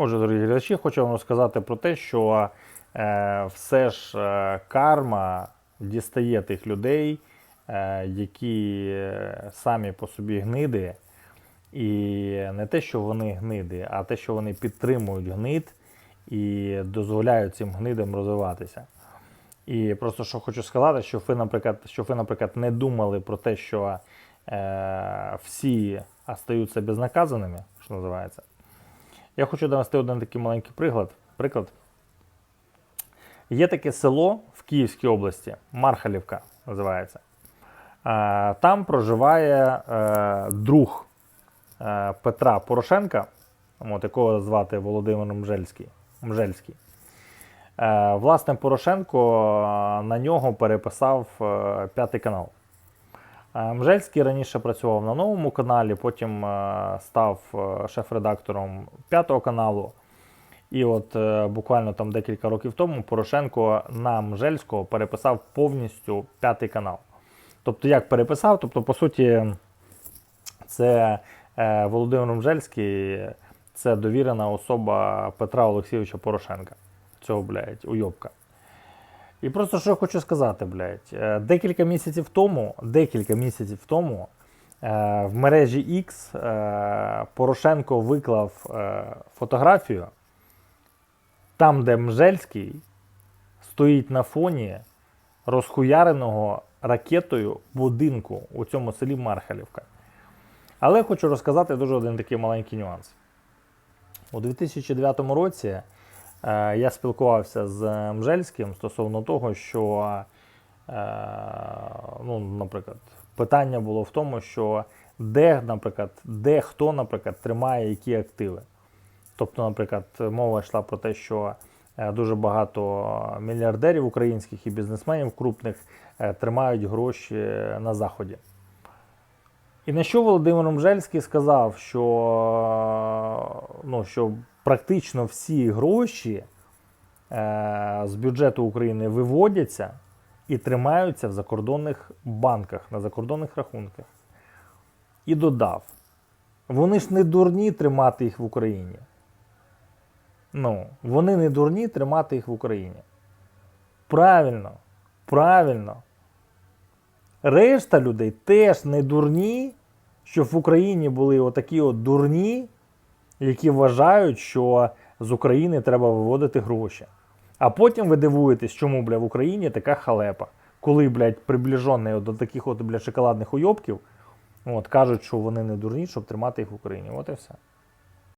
Отже, дорогі глядачі, хочу вам розказати про те, що е, все ж е, карма дістає тих людей, е, які самі по собі гниди. І не те, що вони гниди, а те, що вони підтримують гнид і дозволяють цим гнидам розвиватися. І просто що хочу сказати, що ви, наприклад, що ви, наприклад, не думали про те, що е, всі остаються безнаказаними, що називається. Я хочу довести один такий маленький приклад. приклад. Є таке село в Київській області, Мархалівка називається. Е, Там проживає е, друг е, Петра Порошенка, от, якого звати Володимир Мжельський. Мжельський. Власне, Порошенко на нього переписав п'ятий канал. Мжельський раніше працював на новому каналі, потім е, став е, шеф-редактором п'ятого каналу. І от е, буквально там декілька років тому Порошенко на Мжельського переписав повністю п'ятий канал. Тобто, як переписав, тобто, по суті, це Володимир Мжельський, це довірена особа Петра Олексійовича Порошенка. Цього, блядь, уйобка. І просто що я хочу сказати, блядь, е, декілька місяців тому, декілька місяців тому е, в мережі X е, Порошенко виклав фотографію, там, де Мжельський стоїть на фоні розхуяреного ракетою будинку у цьому селі Мархалівка. Але хочу розказати дуже один такий маленький нюанс. У 2009 році я спілкувався з Мжельським стосовно того, що, е, ну, наприклад, питання було в тому, що де, наприклад, де хто, наприклад, тримає які активи. Тобто, наприклад, мова йшла про те, що е, дуже багато мільярдерів українських і бізнесменів крупних е, тримають гроші на Заході. І на що Володимир Мжельський сказав, що, ну, що практично всі гроші е, з бюджету України виводяться і тримаються в закордонних банках, на закордонних рахунках. І додав: вони ж не дурні тримати їх в Україні. Ну, вони не дурні тримати їх в Україні. Правильно, правильно. Решта людей теж не дурні, що в Україні були отакі от дурні, які вважають, що з України треба виводити гроші. А потім ви дивуєтесь, чому бля, в Україні така халепа. Коли, блядь, приближені до таких от, блядь, шоколадних уйобків, от, кажуть, що вони не дурні, щоб тримати їх в Україні. От і все.